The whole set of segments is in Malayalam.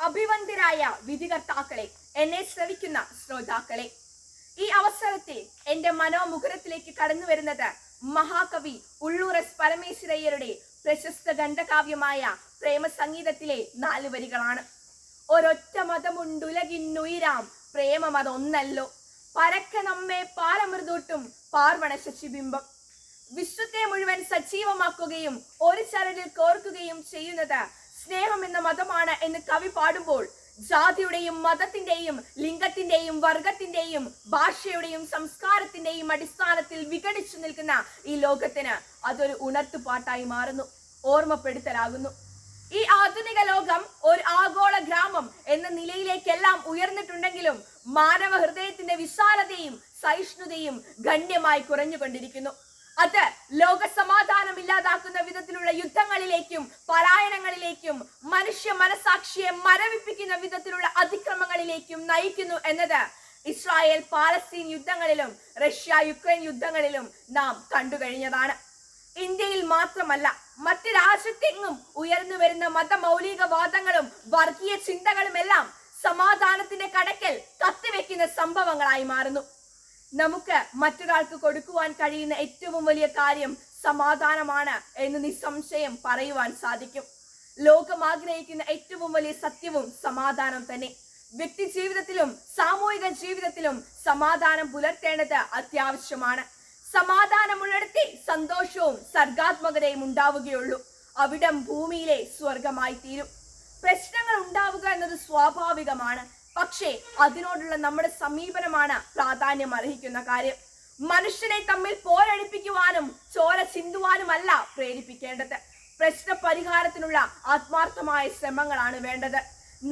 അഭിവന്ദ്യരായ വിധികർത്താക്കളെ എന്നെ ശ്രവിക്കുന്ന ശ്രോതാക്കളെ. ഈ അവസരത്തിൽ എന്റെ മനോമുഖരത്തിലേക്ക് കടന്നു വരുന്നത് മഹാകവി ഉള്ളൂർ എസ് പരമേശ്വരയ്യരുടെ പ്രശസ്ത ഗണ്ഠകാവ്യമായ പ്രേമ സംഗീതത്തിലെ നാല് വരികളാണ്. ഒരൊറ്റ മതമുണ്ടുലകിന്നുയിരാം പ്രേമമതൊന്നല്ലോ പരക്ക നമ്മെ പാലമൃദൂട്ടും പാർവണ ശശിബിംബം വിശ്വത്തെ മുഴുവൻ സജീവമാക്കുകയും ഒരു ചരടിൽ കോർക്കുകയും ചെയ്യുന്നത് സ്നേഹം എന്ന മതമാണ് എന്ന് കവി പാടുമ്പോൾ ജാതിയുടെയും മതത്തിന്റെയും ലിംഗത്തിന്റെയും വർഗത്തിന്റെയും ഭാഷയുടെയും സംസ്കാരത്തിന്റെയും അടിസ്ഥാനത്തിൽ വിഘടിച്ചു നിൽക്കുന്ന ഈ ലോകത്തിന് അതൊരു ഉണർത്തുപാട്ടായി മാറുന്നു ഓർമ്മപ്പെടുത്തലാകുന്നു. ഈ ആധുനിക ലോകം ഒരു ആഗോള ഗ്രാമം എന്ന നിലയിലേക്കെല്ലാം ഉയർന്നിട്ടുണ്ടെങ്കിലും മാനവ ഹൃദയത്തിന്റെ വിശാലതയും സഹിഷ്ണുതയും ഗണ്യമായി കുറഞ്ഞുകൊണ്ടിരിക്കുന്നു. അത് ലോക സമാധാനം ഇല്ലാതാക്കുന്ന വിധത്തിലുള്ള യുദ്ധങ്ങളിലേക്കും പലായനങ്ങളിലേക്കും മനുഷ്യ മനസാക്ഷിയെ മരവിപ്പിക്കുന്ന വിധത്തിലുള്ള അതിക്രമങ്ങളിലേക്കും നയിക്കുന്നു എന്നത് ഇസ്രായേൽ പാലസ്തീൻ യുദ്ധങ്ങളിലും റഷ്യ യുക്രൈൻ യുദ്ധങ്ങളിലും നാം കണ്ടുകഴിഞ്ഞതാണ് ഇന്ത്യയിൽ മാത്രമല്ല മറ്റു രാജ്യത്തെങ്ങും ഉയർന്നു വരുന്ന മതമൗലികവാദങ്ങളും വർഗീയ ചിന്തകളുമെല്ലാം സമാധാനത്തിന്റെ കടക്കൽ കത്തിവെക്കുന്ന സംഭവങ്ങളായി മാറുന്നു. നമുക്ക് മറ്റൊരാൾക്ക് കൊടുക്കുവാൻ കഴിയുന്ന ഏറ്റവും വലിയ കാര്യം സമാധാനമാണ് എന്ന് നിസ്സംശയം പറയുവാൻ സാധിക്കും. ലോകം ആഗ്രഹിക്കുന്ന ഏറ്റവും വലിയ സത്യവും സമാധാനം തന്നെ. വ്യക്തി ജീവിതത്തിലും സാമൂഹിക ജീവിതത്തിലും സമാധാനം പുലർത്തേണ്ടത് അത്യാവശ്യമാണ്. സമാധാനമുള്ളിടത്തെ സന്തോഷവും സർഗാത്മകതയും ഉണ്ടാവുകയുള്ളൂ. അവിടം ഭൂമിയിലെ സ്വർഗമായി തീരും പ്രശ്നങ്ങൾ ഉണ്ടാവുക എന്നത് സ്വാഭാവികമാണ്. പക്ഷേ അതിനോടുള്ള നമ്മുടെ സമീപനമാണ് പ്രാധാന്യം അർഹിക്കുന്ന കാര്യം. മനുഷ്യനെ തമ്മിൽ പോരടിപ്പിക്കുവാനും ചോര ചിന്തുവാനുമല്ല പ്രേരിപ്പിക്കേണ്ടത്. പ്രശ്ന പരിഹാരത്തിനുള്ള ആത്മാർത്ഥമായ ശ്രമങ്ങളാണ് വേണ്ടത്.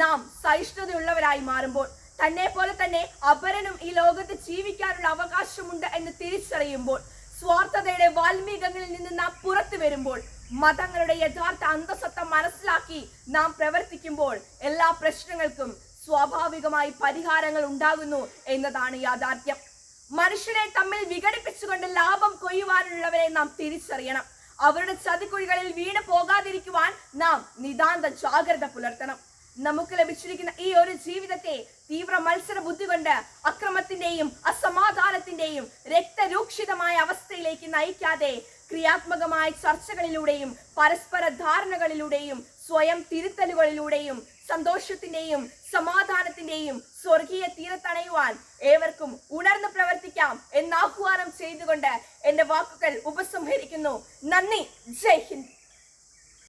നാം സഹിഷ്ണുതയുള്ളവരായി മാറുമ്പോൾ തന്നെ പോലെ തന്നെ അപരനും ഈ ലോകത്ത് ജീവിക്കാനുള്ള അവകാശമുണ്ട് എന്ന് തിരിച്ചറിയുമ്പോൾ സ്വാർത്ഥതയുടെ വാൽമീകങ്ങളിൽ നിന്ന് നാം പുറത്തു വരുമ്പോൾ മതങ്ങളുടെ യഥാർത്ഥ അന്തസത്ത മനസ്സിലാക്കി നാം പ്രവർത്തിക്കുമ്പോൾ എല്ലാ പ്രശ്നങ്ങൾക്കും സ്വാഭാവികമായി പരിഹാരങ്ങൾ ഉണ്ടാകുന്നു എന്നതാണ് യാഥാർത്ഥ്യം. മനുഷ്യരെ തമ്മിൽ വിഘടിപ്പിച്ചുകൊണ്ട് ലാഭം കൊയ്യുവാനുള്ളവരെ നാം തിരിച്ചറിയണം. അവരുടെ ചതിക്കുഴികളിൽ വീണ് പോകാതിരിക്കുവാൻ നാം നിതാന്ത ജാഗ്രത പുലർത്തണം. നമുക്ക് ലഭിച്ചിരിക്കുന്ന ഈ ഒരു ജീവിതത്തെ തീവ്ര മത്സര ബുദ്ധി കൊണ്ട് അക്രമത്തിന്റെയും അസമാധാനത്തിന്റെയും രക്തരൂക്ഷിതമായ അവസ്ഥയിലേക്ക് നയിക്കാതെ ക്രിയാത്മകമായ ചർച്ചകളിലൂടെയും പരസ്പര ധാരണകളിലൂടെയും സ്വയം തിരുത്തലുകളിലൂടെയും സന്തോഷത്തിന്റെയും സമാധാനത്തിന്റെയും സ്വർഗീയ തീരത്തണയുവാൻ ഏവർക്കും ഉണർന്നു പ്രവർത്തിക്കാം എന്ന് ആഹ്വാനം ചെയ്തുകൊണ്ട് എന്റെ വാക്കുകൾ ഉപസംഹരിക്കുന്നു. നന്ദി. ജയ് ഹിന്ദ്.